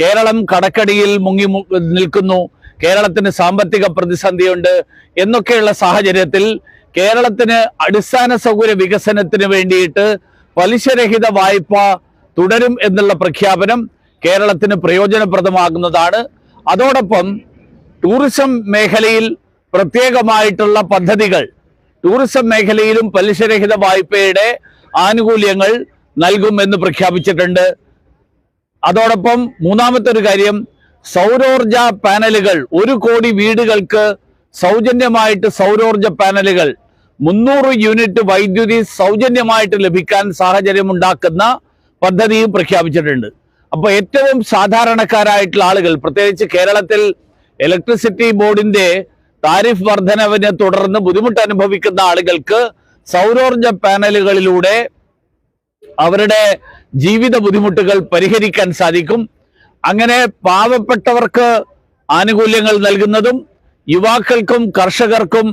കേരളം കടക്കടിയിൽ മുങ്ങി നിൽക്കുന്നു. കേരളത്തിന് സാമ്പത്തിക പ്രതിസന്ധിയുണ്ട് എന്നൊക്കെയുള്ള സാഹചര്യത്തിൽ കേരളത്തിന് അടിസ്ഥാന സൗകര്യ വികസനത്തിന് വേണ്ടിയിട്ട് പലിശരഹിത വായ്പ തുടരും എന്നുള്ള പ്രഖ്യാപനം കേരളത്തിന് പ്രയോജനപ്രദമാകുന്നതാണ്. അതോടൊപ്പം ടൂറിസം മേഖലയിൽ പ്രത്യേകമായിട്ടുള്ള പദ്ധതികൾ ടൂറിസം മേഖലയിലും പലിശരഹിത വായ്പയുടെ ആനുകൂല്യങ്ങൾ നൽകുമെന്ന് പ്രഖ്യാപിച്ചിട്ടുണ്ട്. അതോടൊപ്പം മൂന്നാമത്തെ ഒരു കാര്യം സൗരോർജ പാനലുകൾ. ഒരു കോടി വീടുകൾക്ക് സൗജന്യമായിട്ട് സൗരോർജ പാനലുകൾ. മുന്നൂറ് യൂണിറ്റ് വൈദ്യുതി സൗജന്യമായിട്ട് ലഭിക്കാൻ സാഹചര്യം ഉണ്ടാക്കുന്ന പദ്ധതിയും പ്രഖ്യാപിച്ചിട്ടുണ്ട്. അപ്പൊ ഏറ്റവും സാധാരണക്കാരായിട്ടുള്ള ആളുകൾ പ്രത്യേകിച്ച് കേരളത്തിൽ ഇലക്ട്രിസിറ്റി ബോർഡിന്റെ താരിഫ് വർധനവിനെ തുടർന്ന് ബുദ്ധിമുട്ട് അനുഭവിക്കുന്ന ആളുകൾക്ക് സൗരോർജ പാനലുകളിലൂടെ അവരുടെ ജീവിത ബുദ്ധിമുട്ടുകൾ പരിഹരിക്കാൻ സാധിക്കും. അങ്ങനെ പാവപ്പെട്ടവർക്ക് ആനുകൂല്യങ്ങൾ നൽകുന്നതും യുവാക്കൾക്കും കർഷകർക്കും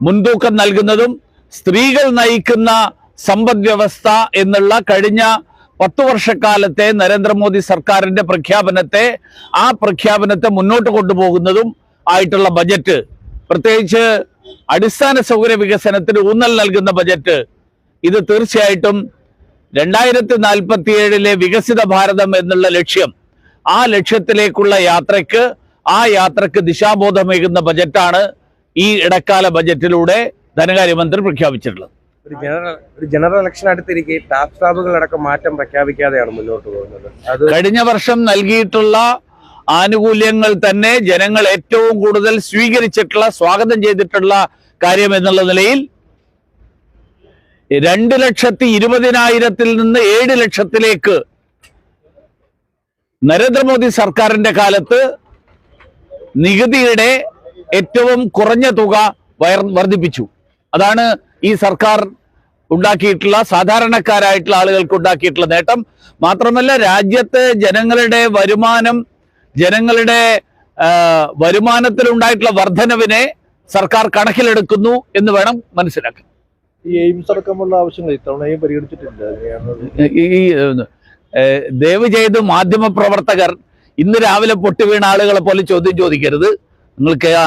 മുൻതൂക്കം നൽകുന്നതും സ്ത്രീകൾ നയിക്കുന്ന സമ്പദ് വ്യവസ്ഥ എന്നുള്ള കഴിഞ്ഞ പത്തു വർഷക്കാലത്തെ നരേന്ദ്രമോദി സർക്കാരിന്റെ പ്രഖ്യാപനത്തെ ആ പ്രഖ്യാപനത്തെ മുന്നോട്ട് കൊണ്ടുപോകുന്നതും ആയിട്ടുള്ള ബജറ്റ്. പ്രത്യേകിച്ച് അടിസ്ഥാന സൗകര്യ വികസനത്തിന് ഊന്നൽ നൽകുന്ന ബജറ്റ്. ഇത് തീർച്ചയായിട്ടും രണ്ടായിരത്തി നാൽപ്പത്തി ഏഴിലെ വികസിത ഭാരതം എന്നുള്ള ലക്ഷ്യം ആ ലക്ഷ്യത്തിലേക്കുള്ള യാത്രയ്ക്ക് ആ യാത്രയ്ക്ക് ദിശാബോധമേകുന്ന ബജറ്റാണ് ഈ ഇടക്കാല ബജറ്റിലൂടെ ധനകാര്യമന്ത്രി പ്രഖ്യാപിച്ചിട്ടുള്ളത്. ഒരു ജനറൽ ഒരു ജനറൽ ഇലക്ഷൻ അടുത്തിരിക്കെ ടാക്സ് സ്ലാബുകളടക്കം മാറ്റം പ്രഖ്യാപിക്കാതെയാണ് മുന്നോട്ട് പോകുന്നത്. കഴിഞ്ഞ വർഷം നൽകിയിട്ടുള്ള ആനുകൂല്യങ്ങൾ തന്നെ ജനങ്ങൾ ഏറ്റവും കൂടുതൽ സ്വീകരിച്ചിട്ടുള്ള സ്വാഗതം ചെയ്തിട്ടുള്ള കാര്യം എന്നുള്ള നിലയിൽ രണ്ട് ലക്ഷത്തി ഇരുപതിനായിരത്തിൽ നിന്ന് ഏഴ് ലക്ഷത്തിലേക്ക് നരേന്ദ്രമോദി സർക്കാരിന്റെ കാലത്ത് നികുതിയുടെ ഏറ്റവും കുറഞ്ഞ തുക വർദ്ധിപ്പിച്ചു. അതാണ് ഈ സർക്കാർ ഉണ്ടാക്കിയിട്ടുള്ള സാധാരണക്കാരായിട്ടുള്ള ആളുകൾക്ക് ഉണ്ടാക്കിയിട്ടുള്ള നേട്ടം. മാത്രമല്ല രാജ്യത്തെ ജനങ്ങളുടെ വരുമാനം ജനങ്ങളുടെ വരുമാനത്തിലുണ്ടായിട്ടുള്ള വർധനവിനെ സർക്കാർ കണക്കിലെടുക്കുന്നു എന്ന് വേണം മനസ്സിലാക്കാൻ. ഈ എയിംസ് അടക്കമുള്ള ആവശ്യങ്ങൾ ഇത്തവണയും പരിഗണിച്ചിട്ടില്ല ഈ ദയവ് ചെയ്ത് മാധ്യമ പ്രവർത്തകർ ഇന്ന് രാവിലെ പൊട്ടി വീണ ആളുകളെ പോലെ ചോദ്യം ചോദിക്കരുത്. നിങ്ങൾക്ക് ആ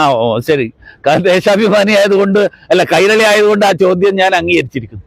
ശരി. കാരണം ദേശാഭിമാനി ആയതുകൊണ്ട് അല്ല കൈരളി ആയതുകൊണ്ട് ആ ചോദ്യം ഞാൻ അംഗീകരിച്ചിരിക്കുന്നു.